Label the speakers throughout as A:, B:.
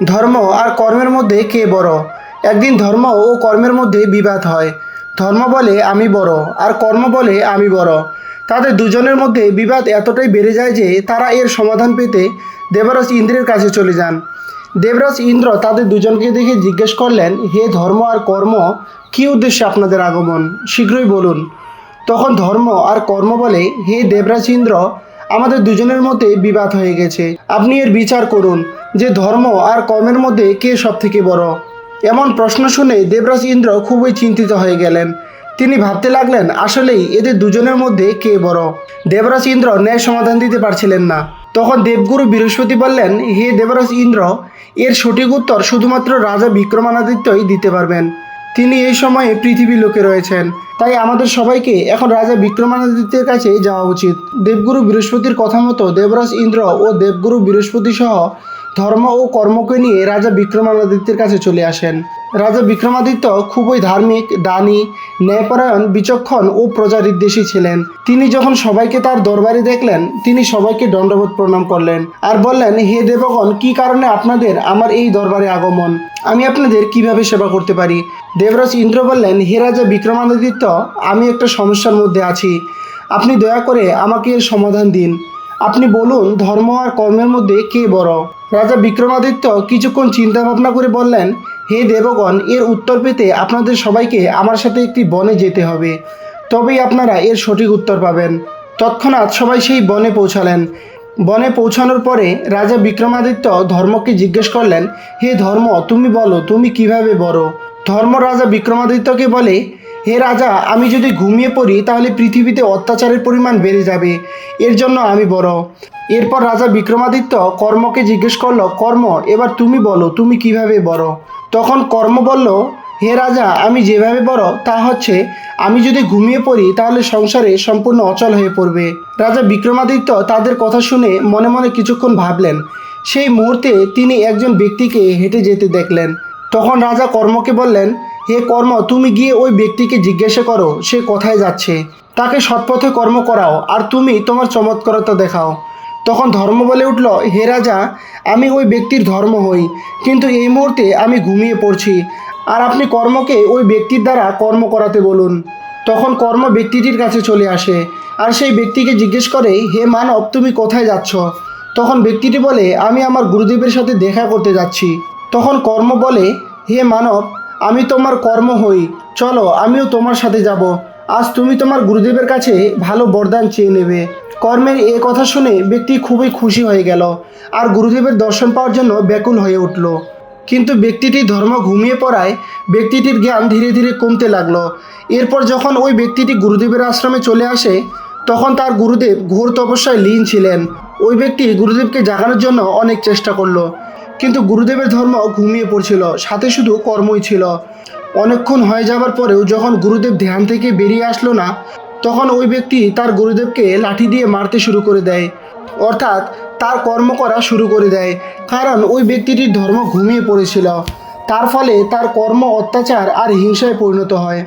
A: ধর্ম আর কর্মের মধ্যে কে বড়? একদিন ধর্ম ও কর্মের মধ্যে বিবাদ হয়। ধর্ম বলে, আমি বড় আর কর্ম বলে, আমি বড় তাদের দুজনের মধ্যে বিবাদ এতটাই বেড়ে যায় যে তারা এর সমাধান পেতে দেবরাজ ইন্দ্রের কাছে চলে যান। দেবরাজ ইন্দ্র তাদের দুজনকে দেখে জিজ্ঞেস করলেন, হে ধর্ম আর কর্ম, কী উদ্দেশ্যে আপনাদের আগমন? শীঘ্রই বলুন। তখন ধর্ম আর কর্ম বলে, হে দেবরাজ ইন্দ্র, আমাদের দুজনের মধ্যে বিবাদ হয়ে গেছে। আপনি এর বিচার করুন। যে ধর্ম আর কর্মের মধ্যে কে সব থেকে বড়? এমন প্রশ্ন শুনে দেবরাজ ইন্দ্র খুবই চিন্তিত হয়ে গেলেন। তিনি ভাবতে লাগলেন, আসলেই এদের দুজনের মধ্যে কে বড়? দেবরাজ ইন্দ্র ন্যায় সমাধান দিতে পারছিলেন না। তখন দেবগুরু বৃহস্পতি বললেন, হে দেবরাজ ইন্দ্র, এর সঠিক উত্তর শুধুমাত্র রাজা বিক্রমাদিত্যই দিতে পারবেন। তিনি এই সময়ে পৃথিবী লোকে রয়েছেন। তাই আমাদের সবাইকে এখন রাজা বিক্রমাদিত্যের কাছে যাওয়া উচিত। দেবগুরু বৃহস্পতির কথা মতো দেবরাজ ইন্দ্র ও দেবগুরু বৃহস্পতি সহ ধর্ম ও কর্মকে নিয়ে রাজা বিক্রমাদিত্যের কাছে চলে আসেন। রাজা বিক্রমাদিত্য খুবই ধার্মিক, দানী, ন্যায়পরায়ণ, বিচক্ষণ ও প্রজারিদ্বেষী ছিলেন। তিনি যখন সবাইকে তার দরবারে দেখলেন, তিনি সবাইকে দণ্ডবোধ প্রণাম করলেন আর বললেন, হে দেবগণ, কি কারণে আপনাদের আমার এই দরবারে আগমন? আমি আপনাদের কীভাবে সেবা করতে পারি? দেবরাজ ইন্দ্র বললেন, হে রাজা বিক্রমাদিত্য, আমি একটা সমস্যার মধ্যে আছি। আপনি দয়া করে আমাকে এর সমাধান দিন। আপনি বলুন, ধর্ম আর কর্মের মধ্যে কে বড়? রাজা বিক্রমাদিত্য কিছুক্ষণ চিন্তা ভাবনা করে বললেন, হে দেবগণ, এর উত্তর পেতে আপনাদের সবাইকে আমার সাথে একটি বনে যেতে হবে। তবেই আপনারা এর সঠিক উত্তর পাবেন। তৎক্ষণাৎ সবাই সেই বনে পৌঁছালেন। বনে পৌঁছানোর পরে রাজা বিক্রমাদিত্য ধর্মকে জিজ্ঞেস করলেন, হে ধর্ম, তুমি বলো, তুমি কীভাবে বড়? ধর্ম রাজা বিক্রমাদিত্যকে বলে হে রাজা, আমি যদি ঘুমিয়ে পড়ি, তাহলে পৃথিবীতে অত্যাচারের পরিমাণ বেড়ে যাবে। এর জন্য আমি বড়। এরপর রাজা বিক্রমাদিত্য কর্মকে জিজ্ঞেস করল, কর্ম, এবার তুমি বলো, তুমি কীভাবে বড়? তখন কর্ম বলল, হে রাজা, আমি যেভাবে বড়, তা হচ্ছে, আমি যদি ঘুমিয়ে পড়ি, তাহলে সংসারে সম্পূর্ণ অচল হয়ে পড়বে। রাজা বিক্রমাদিত্য তাদের কথা শুনে মনে মনে কিছুক্ষণ ভাবলেন। সেই মুহূর্তে তিনি একজন ব্যক্তিকে হেঁটে যেতে দেখলেন। তখন রাজা কর্মকে বললেন হে কর্ম, তুমি গিয়ে ওই ব্যক্তিকে জিজ্ঞাসা করো, সে কোথায় যাচ্ছে। তাকে সৎপথে কর্ম করাও, আর তুমি তোমার চমৎকারতা দেখাও। তখন ধর্ম বলে উঠল, হে রাজা, আমি ওই ব্যক্তির ধর্ম হই, কিন্তু এই মুহূর্তে আমি ঘুমিয়ে পড়ছি। আর আপনি কর্মকে ওই ব্যক্তির দ্বারা কর্ম করাতে বলুন। তখন কর্ম ব্যক্তিটির কাছে চলে আসে, আর সেই ব্যক্তিকে জিজ্ঞেস করে, হে মানব, তুমি কোথায় যাচ্ছ? তখন ব্যক্তিটি বলে, আমি আমার গুরুদেবের সাথে দেখা করতে যাচ্ছি। তখন কর্ম বলে, হে মানব আমি তোমার কর্ম হই। চলো, আমিও তোমার সাথে যাব। আজ তুমি তোমার গুরুদেবের কাছে ভালো বরদান চেয়ে নেবে। কর্মের এ কথা শুনে ব্যক্তি খুবই খুশি হয়ে গেল আর গুরুদেবের দর্শন পাওয়ার জন্য ব্যাকুল হয়ে উঠল। কিন্তু ব্যক্তিটি ধর্ম ঘুমিয়ে পড়ায় ব্যক্তিটির জ্ঞান ধীরে ধীরে কমতে লাগল। এরপর যখন ওই ব্যক্তিটি গুরুদেবের আশ্রমে চলে আসে, তখন তার গুরুদেব ঘোর তপস্যায় লীন ছিলেন। ওই ব্যক্তি গুরুদেবকে জাগানোর জন্য অনেক চেষ্টা করল। কিন্তু গুরুদেবের ধর্ম ঘুমিয়ে পড়ছিল, সাথে শুধু কর্মই ছিল। অনেকক্ষণ হয়ে যাবার পরেও যখন গুরুদেব ধ্যান থেকে বেরিয়ে আসলো না, তখন ওই ব্যক্তি তার গুরুদেবকে লাঠি দিয়ে মারতে শুরু করে দেয়। অর্থাৎ তার কর্ম করা শুরু করে দেয়, কারণ ওই ব্যক্তিটির ধর্ম ঘুমিয়ে পড়েছিল। তার ফলে তার কর্ম, অত্যাচার আর হিংসায় পরিণত হয়।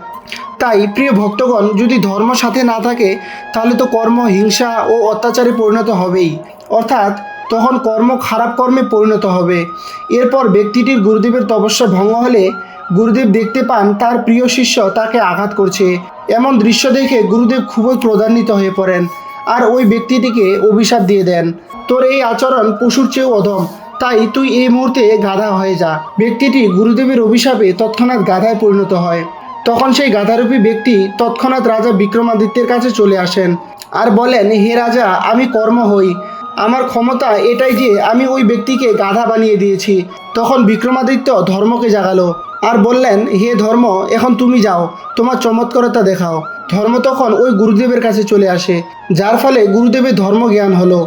A: তাই, প্রিয় ভক্তগণ, যদি ধর্ম সাথে না থাকে, তাহলে তো কর্ম, হিংসা ও অত্যাচারে পরিণত হবেই। অর্থাৎ তখন কর্ম খারাপ কর্মে পরিণত হবে। এরপর ব্যক্তিটির গুরুদেবের তপস্যা ভঙ্গ হলে গুরুদেব দেখতে পান তার প্রিয় শিষ্য তাকে আঘাত করছে। এমন দৃশ্য দেখে গুরুদেব খুবই ক্রোধান্বিত হয়ে পড়েন আর ওই ব্যক্তিটিকে অভিশাপ দিয়ে দেন। তোর এই আচরণ পশুর চেয়েও অধম, তাই তুই এই মুহূর্তে গাধা হয়ে যা। ব্যক্তিটি গুরুদেবের অভিশাপে তৎক্ষণাৎ গাধায় পরিণত হয়। তখন সেই গাধারূপী ব্যক্তি তৎক্ষণাৎ রাজা বিক্রমাদিত্যের কাছে চলে আসেন আর বলেন, হে রাজা, আমি কর্ম হই। আমার ক্ষমতা এটাই যে আমি ওই ব্যক্তিকে গাধা বানিয়ে দিয়েছি। তখন বিক্রমাদিত্য ধর্মকে জাগালো, আর বললেন, হে ধর্ম, এখন তুমি যাও, তোমার চমৎকারতা দেখাও। ধর্ম তখন ওই গুরুদেবের কাছে চলে আসে, যার ফলে গুরুদেবের ধর্ম জ্ঞান হলো।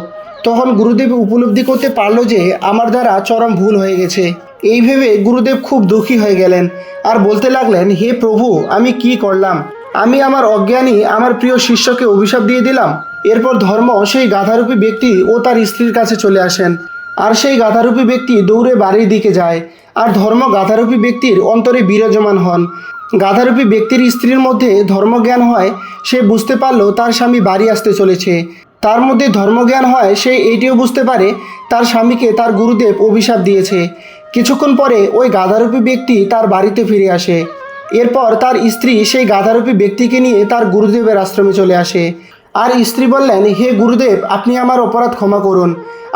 A: তখন গুরুদেব উপলব্ধি করতে পারল যে আমার দ্বারা চরম ভুল হয়ে গেছে। এই ভেবে গুরুদেব খুব দুঃখী হয়ে গেলেন, আর বলতে লাগলেন, হে প্রভু, আমি কি করলাম? আমি আমার অজ্ঞানী, আমার প্রিয় শিষ্যকে অভিশাপ দিয়ে দিলাম? এরপর ধর্ম সেই গাধারূপী ব্যক্তি ও তার স্ত্রীর কাছে চলে আসেন। আর সেই গাধারূপী ব্যক্তি দৌড়ে বাড়ির দিকে যায়। আর ধর্ম গাধারূপী ব্যক্তির অন্তরে বিরাজমান হন। গাধারূপী ব্যক্তির স্ত্রীর মধ্যে ধর্মজ্ঞান হয়, সে বুঝতে পারল তার স্বামী বাড়ি আসতে চলেছে। তার মধ্যে ধর্মজ্ঞান হয়, সে এইটিও বুঝতে পারে তার স্বামীকে তার গুরুদেব অভিশাপ দিয়েছে। কিছুক্ষণ পরে ওই গাধারূপী ব্যক্তি তার বাড়িতে ফিরে আসে। এরপর তার স্ত্রী সেই গাধারূপী ব্যক্তিকে নিয়ে তার গুরুদেবের আশ্রমে চলে আসে। আর স্ত্রী বললেন, হে গুরুদেব, আপনি আমার অপরাধ ক্ষমা করুন।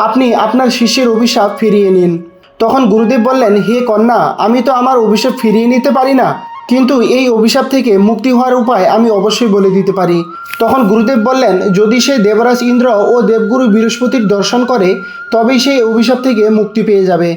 A: আপনি আপনার শিষ্যের অভিশাপ ফিরিয়ে নিন। তখন গুরুদেব বললেন, হে কন্যা, আমি তো আমার অভিশাপ ফিরিয়ে নিতে পারি না, কিন্তু এই অভিশাপ থেকে মুক্তি হওয়ার উপায় আমি অবশ্যই বলে দিতে পারি। তখন গুরুদেব বললেন, যদি সে দেবরাজ ইন্দ্র ও দেবগুরু বৃহস্পতির দর্শন করে, তবেই সেই অভিশাপ থেকে মুক্তি পেয়ে যাবে।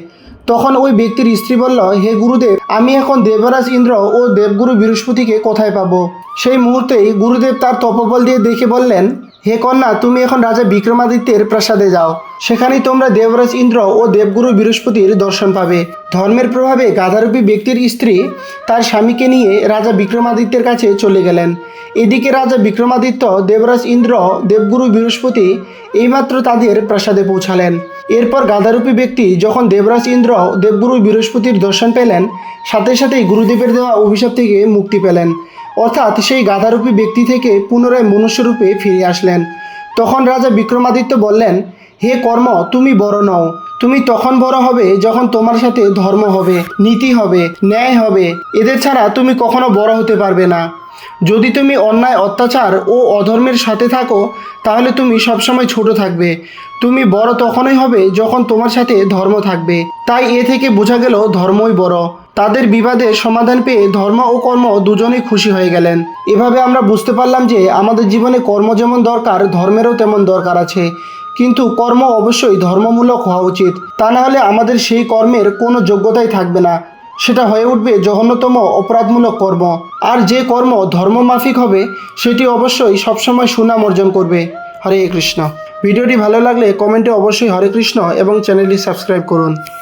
A: তখন ওই ব্যক্তির স্ত্রী বলল, হে গুরুদেব, আমি এখন দেবরাজ ইন্দ্র ও দেবগুরু বৃহস্পতিকে কোথায় পাবো? সেই মুহূর্তেই গুরুদেব তার তপবল দিয়ে দেখে বললেন হে কন্যা, তুমি এখন রাজা বিক্রমাদিত্যের প্রাসাদে যাও। সেখানেই তোমরা দেবরাজ ইন্দ্র ও দেবগুরু বৃহস্পতির দর্শন পাবে। ধর্মের প্রভাবে গাধারূপী ব্যক্তির স্ত্রী তার স্বামীকে নিয়ে রাজা বিক্রমাদিত্যের কাছে চলে গেলেন। এদিকে রাজা বিক্রমাদিত্য, দেবরাজ ইন্দ্র, দেবগুরু বৃহস্পতি এইমাত্র তাদের প্রাসাদে পৌঁছালেন। এরপর গাধারূপী ব্যক্তি যখন দেবরাজ ইন্দ্র দেবগুরু বৃহস্পতির দর্শন পেলেন, সাথে সাথেই গুরুদেবের দেওয়া অভিশাপ থেকে মুক্তি পেলেন। অর্থাৎ সেই গাধারূপী ব্যক্তি থেকে পুনরায় মনুষ্যরূপে ফিরে আসলেন। তখন রাজা বিক্রমাদিত্য বললেন, হে কর্ম, তুমি বড় নও। তুমি তখন বড় হবে যখন তোমার সাথে ধর্ম হবে, নীতি হবে, ন্যায় হবে। এদের ছাড়া তুমি কখনো বড় হতে পারবে না। যদি তুমি অন্যায়, অত্যাচার ও অধর্মের সাথে থাকো, তাহলে তুমি সবসময় ছোট থাকবে। তুমি বড় তখনই হবে যখন তোমার সাথে ধর্ম থাকবে। তাই এ থেকে বোঝা গেল ধর্মই বড়। তাদের বিবাদের সমাধান পেয়ে ধর্ম ও কর্ম দুজনেই খুশি হয়ে গেলেন। এভাবে আমরা বুঝতে পারলাম যে আমাদের জীবনে কর্ম যেমন দরকার, ধর্মেরও তেমন দরকার আছে। কিন্তু কর্ম অবশ্যই ধর্মমূলক হওয়া উচিত। তা না হলে আমাদের সেই কর্মের কোনো যোগ্যতাই থাকবে না। সেটা হয়ে উঠবে জঘন্যতম অপরাধমূলক কর্ম। আর যে কর্ম ধর্মমাফিক হবে, সেটি অবশ্যই সবসময় সুনাম অর্জন করবে। হরে কৃষ্ণ। ভিডিওটি ভালো লাগলে কমেন্টে অবশ্যই হরে কৃষ্ণ এবং চ্যানেলটি সাবস্ক্রাইব করুন।